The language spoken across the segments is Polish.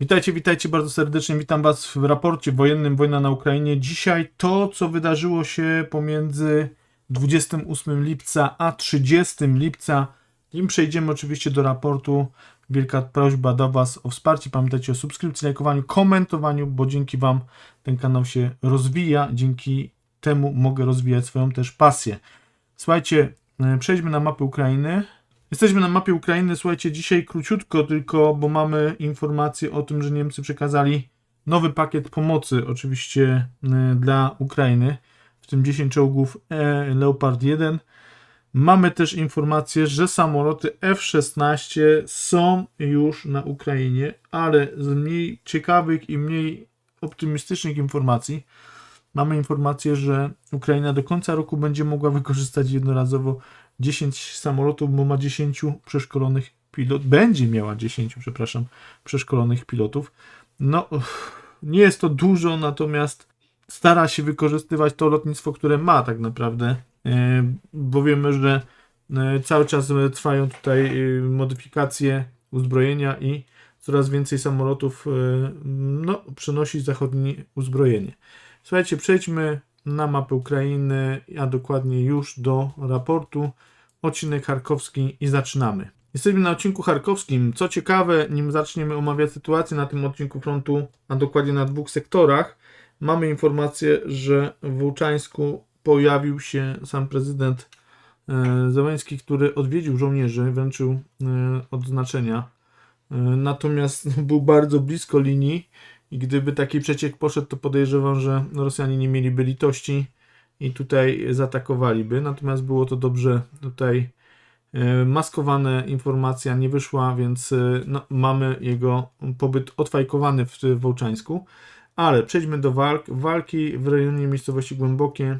Witajcie, witajcie bardzo serdecznie. Witam Was w raporcie wojennym Wojna na Ukrainie. Dzisiaj to, co wydarzyło się pomiędzy 28 lipca a 30 lipca. Nim przejdziemy oczywiście do raportu, wielka prośba do Was o wsparcie. Pamiętajcie o subskrypcji, lajkowaniu, komentowaniu, bo dzięki Wam ten kanał się rozwija. Dzięki temu mogę rozwijać swoją też pasję. Słuchajcie, e, przejdźmy na mapę Ukrainy. Jesteśmy na mapie Ukrainy. Słuchajcie, dzisiaj króciutko tylko, bo mamy informację o tym, że Niemcy przekazali nowy pakiet pomocy, oczywiście y, dla Ukrainy, w tym 10 czołgów e, Leopard 1. Mamy też informację, że samoloty F-16 są już na Ukrainie, ale z mniej ciekawych i mniej optymistycznych informacji mamy informację, że Ukraina do końca roku będzie mogła wykorzystać jednorazowo 10 samolotów, bo ma 10 przeszkolonych pilotów. Będzie miała 10, przepraszam, przeszkolonych pilotów. No, nie jest to dużo, natomiast stara się wykorzystywać to lotnictwo, które ma tak naprawdę, e, bo wiemy, że e, cały czas e, trwają tutaj modyfikacje uzbrojenia i coraz więcej samolotów no, przenosi zachodnie uzbrojenie. Słuchajcie, przejdźmy na mapę Ukrainy, a dokładnie już do raportu. Odcinek charkowski i zaczynamy. Jesteśmy na odcinku charkowskim. Co ciekawe, nim zaczniemy omawiać sytuację na tym odcinku frontu, a dokładnie na dwóch sektorach, mamy informację, że w Łuczańsku pojawił się sam prezydent e, Zełenski, który odwiedził żołnierzy, wręczył e, odznaczenia. E, Natomiast był bardzo blisko linii i gdyby taki przeciek poszedł, to podejrzewam, że Rosjanie nie mieliby litości i tutaj zaatakowaliby. Natomiast było to dobrze tutaj e, maskowane, informacja nie wyszła, więc e, no, mamy jego pobyt odfajkowany w Wołczańsku. Ale przejdźmy do walk. Walki w rejonie miejscowości Głębokie,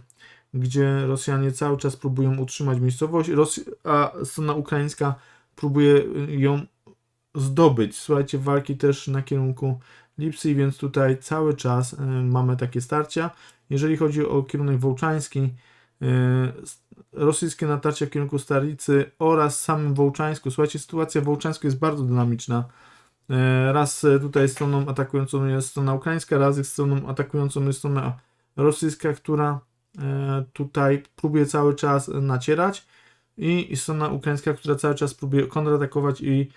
gdzie Rosjanie cały czas próbują utrzymać miejscowość, a strona ukraińska próbuje ją zdobyć. Słuchajcie, walki też na kierunku Lipsy, więc tutaj cały czas y, mamy takie starcia. Jeżeli chodzi o kierunek wołczański, y, rosyjskie natarcia w kierunku Staricy oraz samym Wołczańsku. Słuchajcie, sytuacja w Wołczańsku jest bardzo dynamiczna. Y, Raz tutaj stroną atakującą jest strona ukraińska, raz jest stroną atakującą jest strona rosyjska, która tutaj próbuje cały czas nacierać i strona ukraińska, która cały czas próbuje kontratakować i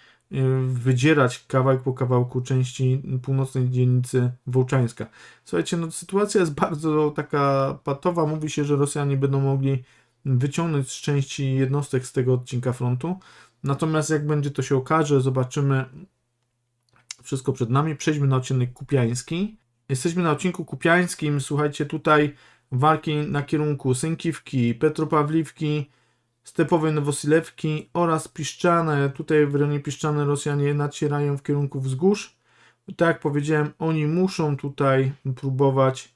wydzierać kawałek po kawałku części północnej dzielnicy Wołczańska. Słuchajcie, no sytuacja jest bardzo taka patowa. Mówi się, że Rosjanie będą mogli wyciągnąć z części jednostek z tego odcinka frontu. Natomiast jak będzie to się okaże, zobaczymy wszystko przed nami. Przejdźmy na odcinek kupiański. Jesteśmy na odcinku kupiańskim. Słuchajcie, tutaj walki na kierunku Sękiwki, Petropawliwki, Stepowej Nowosilewki oraz Piszczane. Tutaj w rejonie Piszczane Rosjanie nacierają w kierunku wzgórz. Tak jak powiedziałem, oni muszą tutaj próbować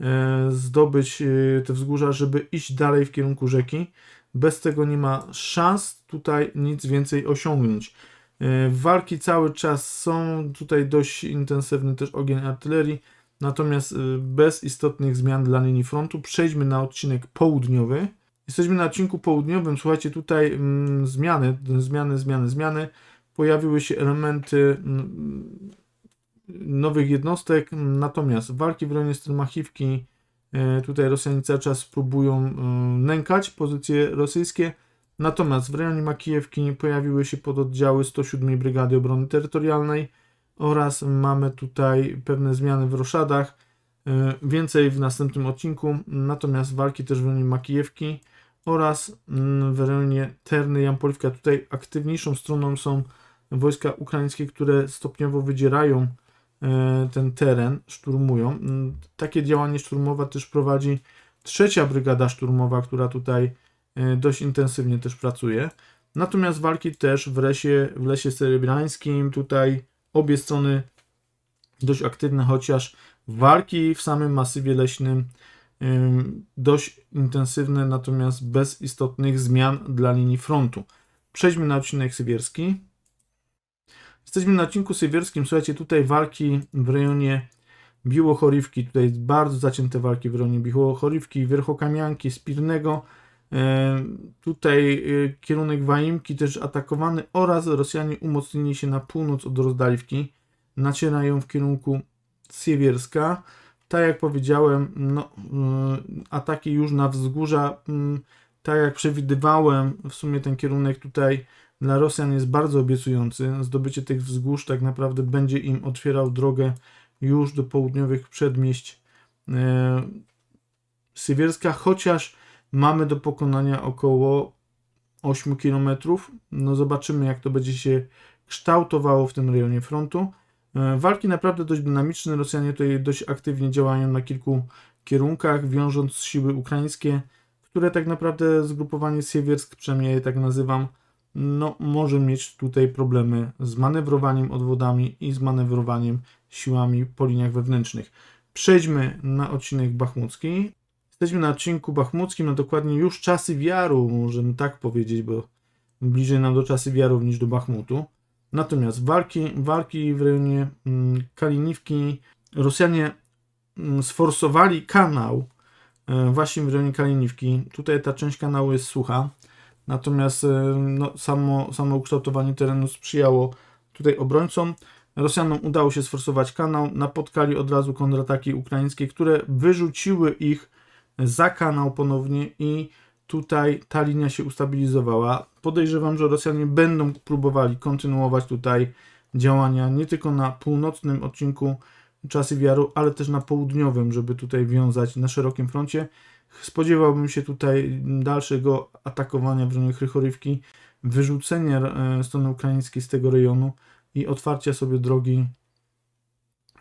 e, zdobyć e, te wzgórza, żeby iść dalej w kierunku rzeki. Bez tego nie ma szans tutaj nic więcej osiągnąć. E, Walki cały czas są, tutaj dość intensywny też ogień artylerii, natomiast bez istotnych zmian dla linii frontu. Przejdźmy na odcinek południowy. Jesteśmy na odcinku południowym. Słuchajcie, tutaj mm, zmiany, zmiany, zmiany, zmiany. Pojawiły się elementy mm, nowych jednostek, natomiast walki w rejonie Stelmachiwki, e, tutaj Rosjanie cały czas próbują e, nękać pozycje rosyjskie, natomiast w rejonie Makijewki pojawiły się pododdziały 107 Brygady Obrony Terytorialnej oraz mamy tutaj pewne zmiany w roszadach, E, więcej w następnym odcinku, natomiast walki też w rejonie Makijewki oraz mm, w rejonie Terny Jampoliwka. Tutaj aktywniejszą stroną są wojska ukraińskie, które stopniowo wydzierają e, ten teren, szturmują. Mm, Takie działanie szturmowe też prowadzi trzecia brygada szturmowa, która tutaj e, dość intensywnie też pracuje. Natomiast walki też w lesie, w lesie serebrańskim, tutaj obie strony dość aktywne, chociaż walki w samym masywie leśnym ym, dość intensywne, natomiast bez istotnych zmian dla linii frontu. Przejdźmy na odcinek sywierski. Jesteśmy na odcinku sywierskim. Słuchajcie, tutaj walki w rejonie Biłochorywki. Tutaj jest bardzo zacięte walki w rejonie Biłochorywki, Wierchokamianki, Spirnego. Tutaj e, kierunek Waimki też atakowany oraz Rosjanie umocnili się na północ od Rozdaliwki nacierają w kierunku Siewierska. Tak jak powiedziałem, no, y, ataki już na wzgórza, y, tak jak przewidywałem, w sumie ten kierunek tutaj dla Rosjan jest bardzo obiecujący. Zdobycie tych wzgórz tak naprawdę będzie im otwierał drogę już do południowych przedmieść y, Siewierska, chociaż mamy do pokonania około 8 km. No zobaczymy, jak to będzie się kształtowało w tym rejonie frontu. E, Walki naprawdę dość dynamiczne. Rosjanie tutaj dość aktywnie działają na kilku kierunkach, wiążąc siły ukraińskie, które tak naprawdę zgrupowanie Siewiersk, przynajmniej je tak nazywam, no, może mieć tutaj problemy z manewrowaniem odwodami i z manewrowaniem siłami po liniach wewnętrznych. Przejdźmy na odcinek bachmucki. Jesteśmy na odcinku bachmuckim, no dokładnie już czasy wiaru, możemy tak powiedzieć, bo bliżej nam do czasy wiarów niż do Bachmutu. Natomiast walki, walki w rejonie mm, Kaliniwki, Rosjanie mm, sforsowali kanał e, właśnie w rejonie Kaliniwki. Tutaj ta część kanału jest sucha, natomiast e, no, samo, samo ukształtowanie terenu sprzyjało tutaj obrońcom. Rosjanom udało się sforsować kanał, napotkali od razu kontrataki ukraińskie, które wyrzuciły ich za kanał ponownie i tutaj ta linia się ustabilizowała. Podejrzewam, że Rosjanie będą próbowali kontynuować tutaj działania nie tylko na północnym odcinku Czasy Wiaru, ale też na południowym, żeby tutaj wiązać na szerokim froncie. Spodziewałbym się tutaj dalszego atakowania w rejonie Krychorywki, wyrzucenia e, strony ukraińskiej z tego rejonu i otwarcia sobie drogi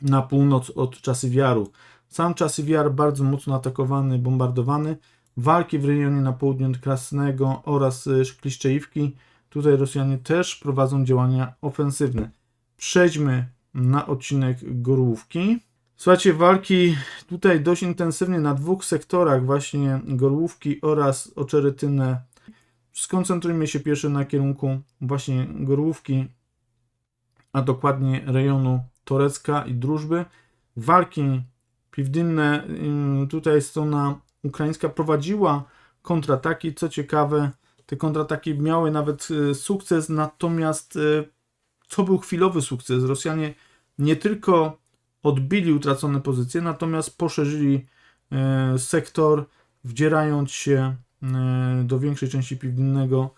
na północ od Czasy Wiaru. Sam Czasy Wiar bardzo mocno atakowany, bombardowany. Walki w rejonie na południu od Krasnego oraz y, Kliszczejówki. Tutaj Rosjanie też prowadzą działania ofensywne. Przejdźmy na odcinek Gorłówki. Słuchajcie, walki tutaj dość intensywnie na dwóch sektorach, właśnie Gorłówki oraz Oczerytynę. Skoncentrujmy się pierwszy na kierunku właśnie Gorłówki, a dokładnie rejonu Torecka i Drużby. Walki piwdynne, tutaj strona ukraińska prowadziła kontrataki. Co ciekawe, te kontrataki miały nawet y, sukces, natomiast y, to był chwilowy sukces. Rosjanie nie tylko odbili utracone pozycje, natomiast poszerzyli y, sektor, wdzierając się do większej części piwdynnego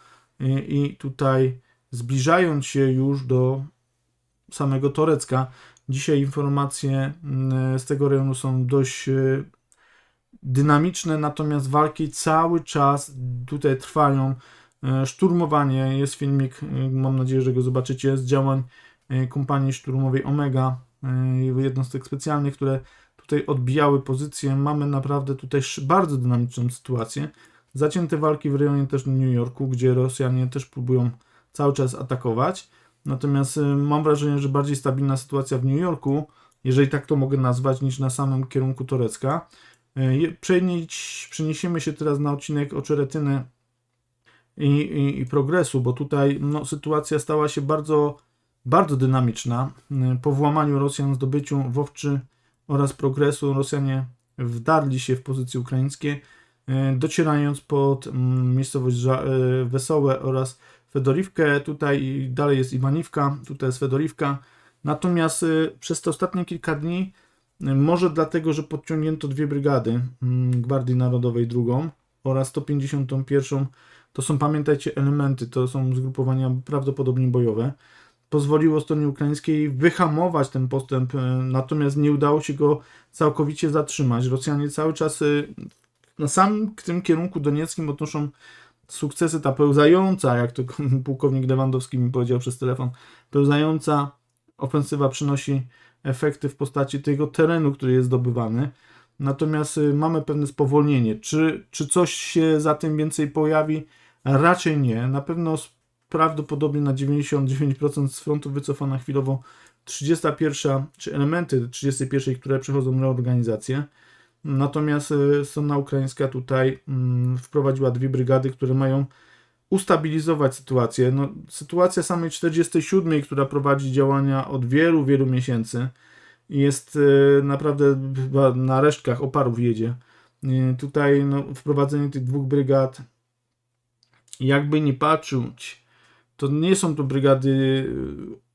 i tutaj zbliżając się już do samego Torecka. Dzisiaj informacje z tego rejonu są dość dynamiczne, natomiast walki cały czas tutaj trwają. E, szturmowanie, jest filmik, e, mam nadzieję, że go zobaczycie, z działań e, kompanii szturmowej Omega, jednostek specjalnych, które tutaj odbijały pozycję. Mamy naprawdę tutaj bardzo dynamiczną sytuację. Zacięte walki w rejonie też New Yorku, gdzie Rosjanie też próbują cały czas atakować. Natomiast mam wrażenie, że bardziej stabilna sytuacja w New Yorku, jeżeli tak to mogę nazwać, niż na samym kierunku Torecka. E, przenieść, przeniesiemy się teraz na odcinek Oczeretyny i, i, i progresu, bo tutaj no, sytuacja stała się bardzo, bardzo dynamiczna. E, po włamaniu Rosjan, zdobyciu Wowczy oraz progresu Rosjanie wdarli się w pozycje ukraińskie, e, docierając pod mm, miejscowość Wesołe oraz Fedorivkę. Tutaj dalej jest Iwaniwka, tutaj jest Fedorivka. Natomiast przez te ostatnie kilka dni może dlatego, że podciągnięto dwie brygady mm, Gwardii Narodowej drugą oraz 151. To są, pamiętajcie, elementy, to są zgrupowania prawdopodobnie bojowe. Pozwoliło stronie ukraińskiej wyhamować ten postęp, e, natomiast nie udało się go całkowicie zatrzymać. Rosjanie cały czas e, na samym tym kierunku donieckim odnoszą sukcesy. Ta pełzająca, jak to pułkownik Lewandowski mi powiedział przez telefon, pełzająca ofensywa przynosi efekty w postaci tego terenu, który jest zdobywany. Natomiast y, mamy pewne spowolnienie. Czy, czy coś się za tym więcej pojawi? Raczej nie. Na pewno prawdopodobnie na 99% z frontu wycofana chwilowo 31, czy elementy 31, które przechodzą reorganizację. Natomiast y, strona ukraińska tutaj mm, wprowadziła dwie brygady, które mają ustabilizować sytuację. No, sytuacja samej 47, która prowadzi działania od wielu, wielu miesięcy, jest e, naprawdę na resztkach oparów jedzie. E, tutaj no, wprowadzenie tych dwóch brygad, jakby nie patrzeć, to nie są to brygady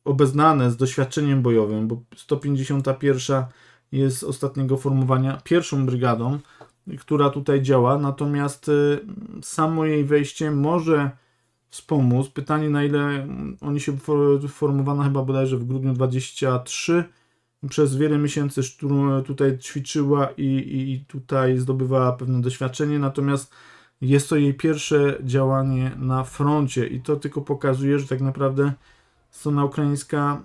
obeznane z doświadczeniem bojowym, bo 151 jest ostatniego formowania pierwszą brygadą, która tutaj działa, natomiast y, samo jej wejście może wspomóc. Pytanie na ile mm, oni się for- formowano chyba bodajże w grudniu 23 przez wiele miesięcy tutaj ćwiczyła i, i tutaj zdobywała pewne doświadczenie, natomiast jest to jej pierwsze działanie na froncie i to tylko pokazuje, że tak naprawdę strona ukraińska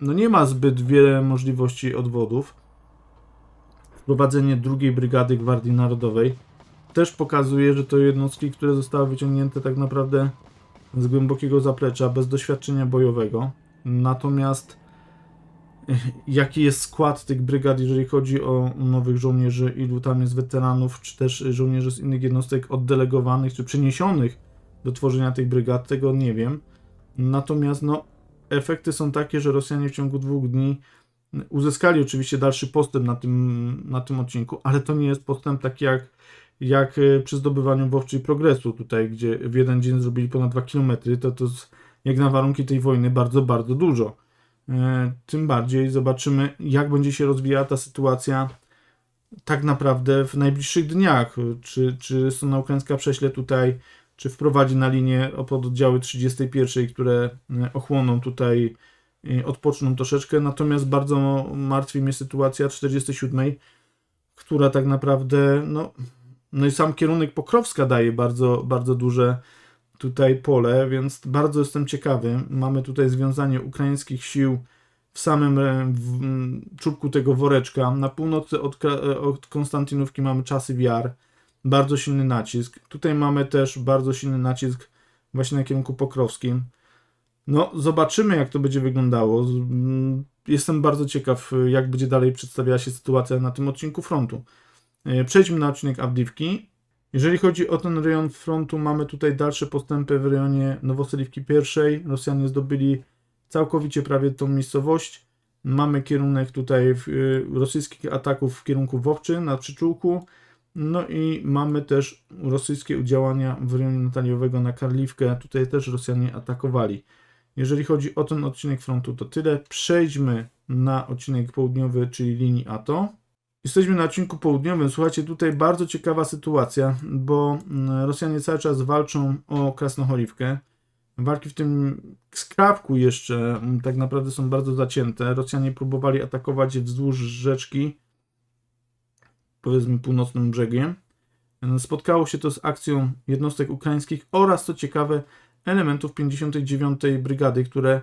no nie ma zbyt wiele możliwości odwodów. Wprowadzenie drugiej brygady Gwardii Narodowej też pokazuje, że to jednostki, które zostały wyciągnięte tak naprawdę z głębokiego zaplecza, bez doświadczenia bojowego. Natomiast jaki jest skład tych brygad, jeżeli chodzi o nowych żołnierzy, ilu tam jest weteranów, czy też żołnierzy z innych jednostek oddelegowanych, czy przeniesionych do tworzenia tych brygad, tego nie wiem. Natomiast no, efekty są takie, że Rosjanie w ciągu dwóch dni uzyskali oczywiście dalszy postęp na tym, na tym odcinku, ale to nie jest postęp taki jak, jak e, przy zdobywaniu Wowczej Progresu tutaj, gdzie w jeden dzień zrobili ponad 2 km, to to jest jak na warunki tej wojny bardzo, bardzo dużo. E, Tym bardziej zobaczymy, jak będzie się rozwijała ta sytuacja tak naprawdę w najbliższych dniach. Czy, czy strona ukraińska prześle tutaj, czy wprowadzi na linię pododdziały 31, które e, ochłoną tutaj, odpoczną troszeczkę. Natomiast bardzo martwi mnie sytuacja 47, która tak naprawdę, no, no i sam kierunek Pokrowska daje bardzo, bardzo duże tutaj pole, więc bardzo jestem ciekawy. Mamy tutaj związanie ukraińskich sił w samym e, w, m, czubku tego woreczka. Na północy od, e, od Konstantynówki mamy czasy wiar. Bardzo silny nacisk. Tutaj mamy też bardzo silny nacisk właśnie na kierunku pokrowskim. No, zobaczymy, jak to będzie wyglądało. Z- m, Jestem bardzo ciekaw, jak będzie dalej przedstawiała się sytuacja na tym odcinku frontu. E, Przejdźmy na odcinek Awdiwki. Jeżeli chodzi o ten rejon frontu, mamy tutaj dalsze postępy w rejonie Nowoseliwki I. Rosjanie zdobyli całkowicie prawie tą miejscowość. Mamy kierunek tutaj y, rosyjskich ataków w kierunku Wowczy na przyczółku. No i mamy też rosyjskie działania w rejonie Nataliowego na Karliwkę. Tutaj też Rosjanie atakowali. Jeżeli chodzi o ten odcinek frontu, to tyle. Przejdźmy na odcinek południowy, czyli linii ATO. Jesteśmy na odcinku południowym. Słuchajcie, tutaj bardzo ciekawa sytuacja, bo mm, Rosjanie cały czas walczą o Krasnochorivkę. Walki w tym skrawku jeszcze mm, tak naprawdę są bardzo zacięte. Rosjanie próbowali atakować wzdłuż rzeczki, powiedzmy północnym brzegiem. Spotkało się to z akcją jednostek ukraińskich oraz, co ciekawe, elementów 59. Brygady, które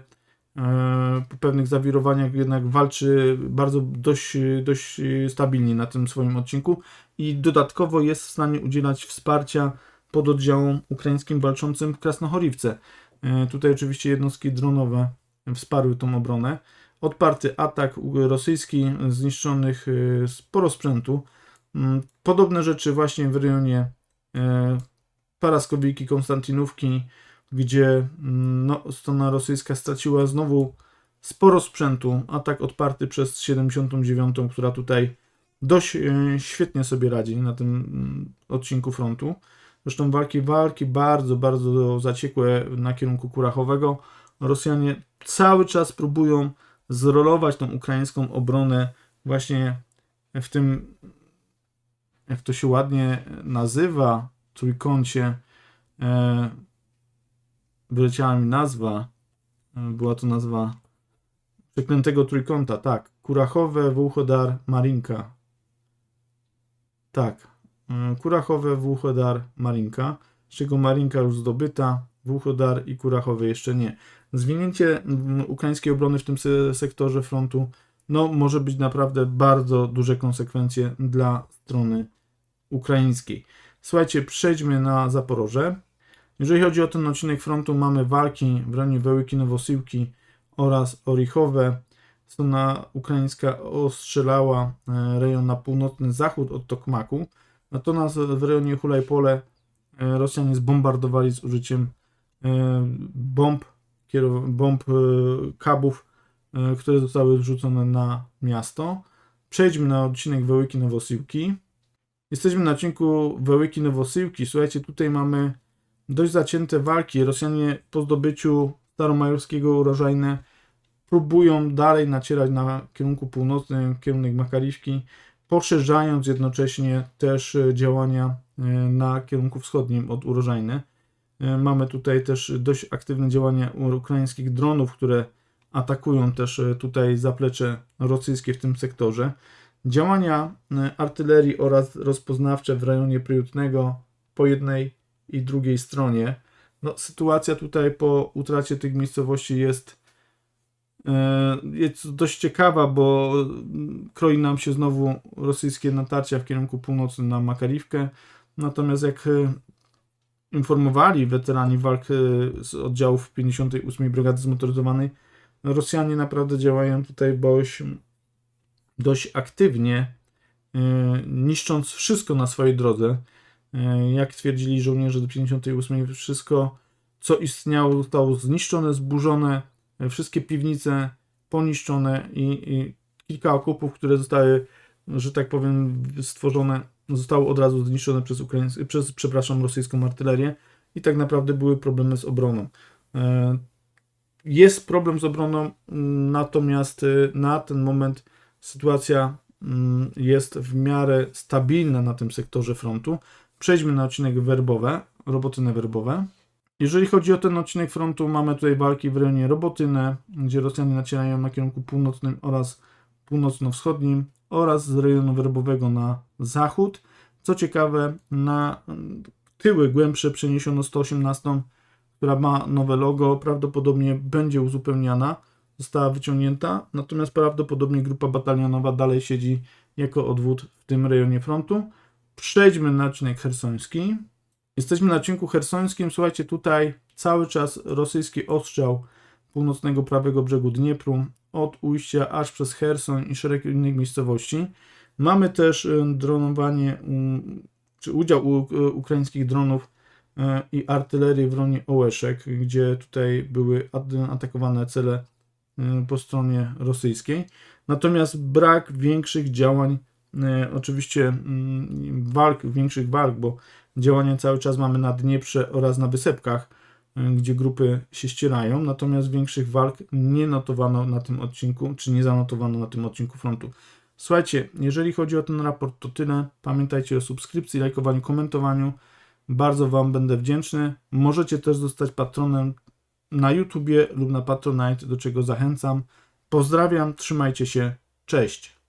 e, po pewnych zawirowaniach jednak walczy bardzo dość, dość stabilnie na tym swoim odcinku i dodatkowo jest w stanie udzielać wsparcia pododdziałom ukraińskim walczącym w Krasnochorivce. E, Tutaj oczywiście jednostki dronowe wsparły tą obronę. Odparty atak rosyjski, zniszczonych e, sporo sprzętu. Mm, Podobne rzeczy właśnie w rejonie Paraskowiki, Konstantynówki, gdzie mm, no, strona rosyjska straciła znowu sporo sprzętu. Atak odparty przez 79, która tutaj dość e, świetnie sobie radzi na tym mm, odcinku frontu. Zresztą walki, walki bardzo, bardzo zaciekłe na kierunku Kurachowego. Rosjanie cały czas próbują zrolować tą ukraińską obronę właśnie w tym, jak to się ładnie nazywa, trójkącie. E, wyleciała mi nazwa. E, Była to nazwa przeklętego trójkąta, tak. Kurachowe, Wuchodar, Marinka. Tak. E, Kurachowe, Wuchodar, Marinka. Z czego Marinka już zdobyta, Wuchodar i Kurachowe jeszcze nie. Zwinięcie ukraińskiej obrony w tym se- sektorze frontu no, może być naprawdę bardzo duże konsekwencje dla strony ukraińskiej. Słuchajcie, przejdźmy na Zaporoże. Jeżeli chodzi o ten odcinek frontu, mamy walki w rejonie Wełyki Nowosyłki oraz Orichowe. Strona ukraińska ostrzelała e, rejon na północny zachód od Tokmaku. Natomiast w rejonie Hulajpole e, Rosjanie zbombardowali z użyciem e, bomb, bomb kabów, które zostały wrzucone na miasto. Przejdźmy na odcinek Wełyki Nowosyłki. Jesteśmy na odcinku Wełyki Nowosyłki. Słuchajcie, tutaj mamy dość zacięte walki. Rosjanie po zdobyciu Staromajorskiego urożajne próbują dalej nacierać na kierunku północnym, kierunek Makariwki, poszerzając jednocześnie też e, działania e, na kierunku wschodnim od Urożajny. E, Mamy tutaj też dość aktywne działania ukraińskich dronów, które atakują też tutaj zaplecze rosyjskie w tym sektorze. Działania artylerii oraz rozpoznawcze w rejonie Pryutnego po jednej i drugiej stronie. No, sytuacja tutaj po utracie tych miejscowości jest, e, jest dość ciekawa, bo kroi nam się znowu rosyjskie natarcia w kierunku północnym na Makariwkę. Natomiast jak e, informowali weterani walk e, z oddziałów 58 Brygady Zmotoryzowanej, Rosjanie naprawdę działają tutaj dość, dość aktywnie, niszcząc wszystko na swojej drodze. E, Jak twierdzili żołnierze do 58, wszystko co istniało zostało zniszczone, zburzone, e, wszystkie piwnice poniszczone i, i kilka okopów, które zostały, że tak powiem, stworzone, zostało od razu zniszczone przez, Ukraińs- przez przepraszam, rosyjską artylerię i tak naprawdę były problemy z obroną. E, Jest problem z obroną, natomiast na ten moment sytuacja mm, jest w miarę stabilna na tym sektorze frontu. Przejdźmy na odcinek werbowe, robotyny werbowe. Jeżeli chodzi o ten odcinek frontu, mamy tutaj walki w rejonie Robotynę, gdzie Rosjanie nacierają na kierunku północnym oraz północno-wschodnim oraz z rejonu werbowego na zachód. Co ciekawe, na tyły głębsze przeniesiono 118, która ma nowe logo, prawdopodobnie będzie uzupełniana, została wyciągnięta, natomiast prawdopodobnie grupa batalionowa dalej siedzi jako odwód w tym rejonie frontu. Przejdźmy na odcinek hersoński. Jesteśmy na odcinku hersońskim. Słuchajcie, tutaj cały czas rosyjski ostrzał północnego prawego brzegu Dniepru od ujścia aż przez Hersoń i szereg innych miejscowości. Mamy też y, dronowanie, czy udział u, y, ukraińskich dronów y, i artylerii w rejonie Ołeszek, gdzie tutaj były at- atakowane cele po stronie rosyjskiej. Natomiast brak większych działań, oczywiście mm, walk, większych walk, bo działania cały czas mamy na Dnieprze oraz na Wysepkach, y, gdzie grupy się ścierają, natomiast większych walk nie notowano na tym odcinku, czy nie zanotowano na tym odcinku frontu. Słuchajcie, jeżeli chodzi o ten raport, to tyle. Pamiętajcie o subskrypcji, lajkowaniu, komentowaniu. Bardzo Wam będę wdzięczny. Możecie też zostać patronem na YouTubie lub na Patronite, do czego zachęcam. Pozdrawiam, trzymajcie się, cześć.